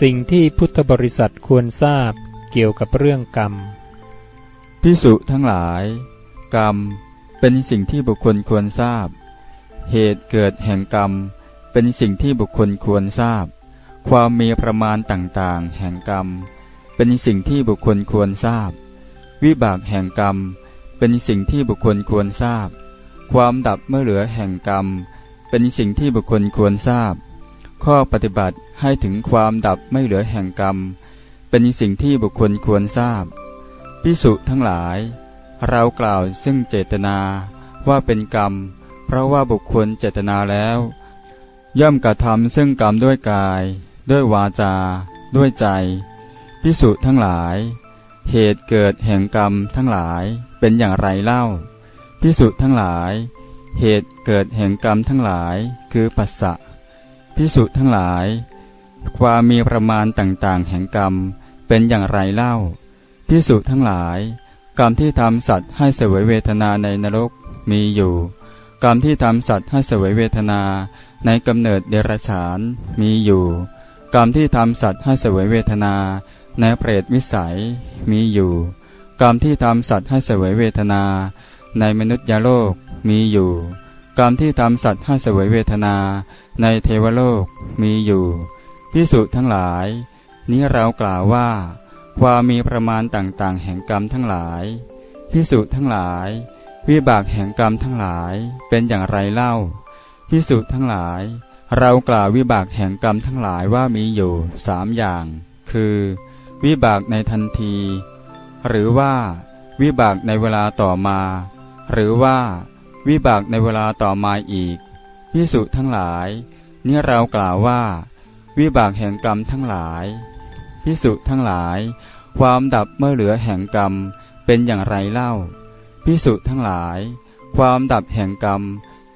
สิ่งที่พุทธบริษัทควรทราบเกี่ยวกับเรื่องกรรม พิสุทั้งหลาย กรรมเป็นสิ่งที่บุคคลควรทราบ เหตุเกิดแห่งกรรม เป็นสิ่งที่บุคคลควรทราบ ความมีประมาณต่างๆ แห่งกรรม เป็นสิ่งที่บุคคลควรทราบ วิบากแห่งกรรม เป็นสิ่งที่บุคคลควรทราบ ความดับเมื่อเหลือแห่งกรรม เป็นสิ่งที่บุคคลควรทราบ ข้อปฏิบัติให้ถึงความดับไม่เหลือแห่งกรรม เป็นสิ่งที่บุคคลควรทราบพิสุทั้งหลาย เรากล่าวซึ่งเจตนาว่าเป็นกรรม เพราะว่าบุคคลเจตนาแล้ว ย่อมกระทำซึ่งกรรมด้วยกาย ด้วยวาจา ด้วยใจพิสุทั้งหลาย เหตุเกิดแห่งกรรมทั้งหลายเป็นอย่างไรเล่าพิสุทั้งหลาย เหตุเกิดแห่งกรรมทั้งหลายคือปัสสะ พิสุทั้งหลาย ความมีประมาณต่างๆ แห่งกรรมเป็นอย่างไรเล่า พิสุทั้งหลาย กรรมที่ทำสัตว์ให้เสวยเวทนาในนรกมีอยู่ กรรมที่ทำสัตว์ให้เสวยเวทนาในกำเนิดเดรัจฉานมีอยู่ กรรมที่ทำสัตว์ให้เสวยเวทนาในเปรตวิสัยมีอยู่ กรรมที่ทำสัตว์ให้เสวยเวทนา ในมนุษยโลกมีอยู่ กรรมที่ทำสัตว์ให้เสวยเวทนาในเทวโลกมีอยู่พิสุทั้งหลาย นี้เรากล่าวว่า ความมีประมาณต่างๆ แห่งกรรมทั้งหลายพิสุทั้งหลาย วิบากแห่งกรรมทั้งหลายเป็นอย่างไรเล่าพิสุทั้งหลาย เรากล่าววิบากแห่งกรรมทั้งหลายว่ามีอยู่สามอย่าง คือ วิบากในทันที หรือว่า วิบากในเวลาต่อมา หรือว่า วิบากในเวลาต่อมาอีกพิสุทั้งหลายนี้เรากล่าวว่า วิบากแห่งกรรมทั้งหลายพิสุทั้งหลาย ความดับเมื่อเหลือแห่งกรรมเป็นอย่างไรเล่าพิสุทั้งหลาย ความดับแห่งกรรม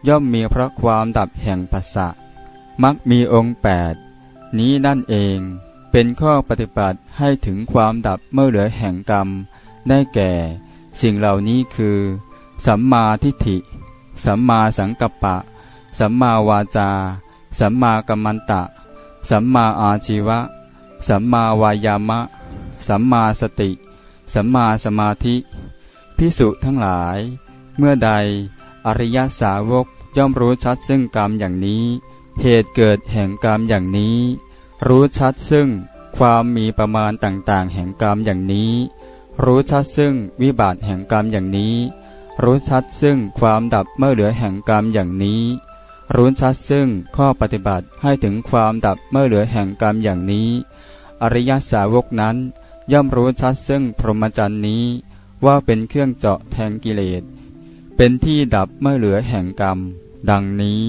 ย่อมมีเพราะความดับแห่งปัสสะมักมีองค์แปดนี้นั่นเองเป็นข้อปฏิบัติให้ถึงความดับเมื่อเหลือแห่งกรรม ได้แก่ สิ่งเหล่านี้คือ สัมมาทิฏฐิ สัมมาสังกัปปะ สัมมาวาจา สัมมากัมมันตะ สัมมาอาชีวะ สัมมาวายามะ สัมมาสติ สัมมาสมาธิ พิสุทั้งหลาย เมื่อใดอริยสาวกย่อมรู้ชัดซึ่งกรรมอย่างนี้ เหตุเกิดแห่งกรรมอย่างนี้ รู้ชัดซึ่งความมีประมาณต่างๆ แห่งกรรมอย่างนี้ รู้ชัดซึ่งวิบากแห่งกรรมอย่างนี้ รู้ชัดซึ่งความดับเมื่อเหลือแห่งกรรมอย่างนี้ รู้ชัดซึ่งข้อปฏิบัติให้ถึงความดับเมื่อเหลือแห่งกรรมอย่างนี้ อริยสาวกนั้น ย่อมรู้ชัดซึ่งพรหมจรรย์นี้ ว่าเป็นเครื่องเจาะแทงกิเลส เป็นที่ดับเมื่อเหลือแห่งกรรม ดังนี้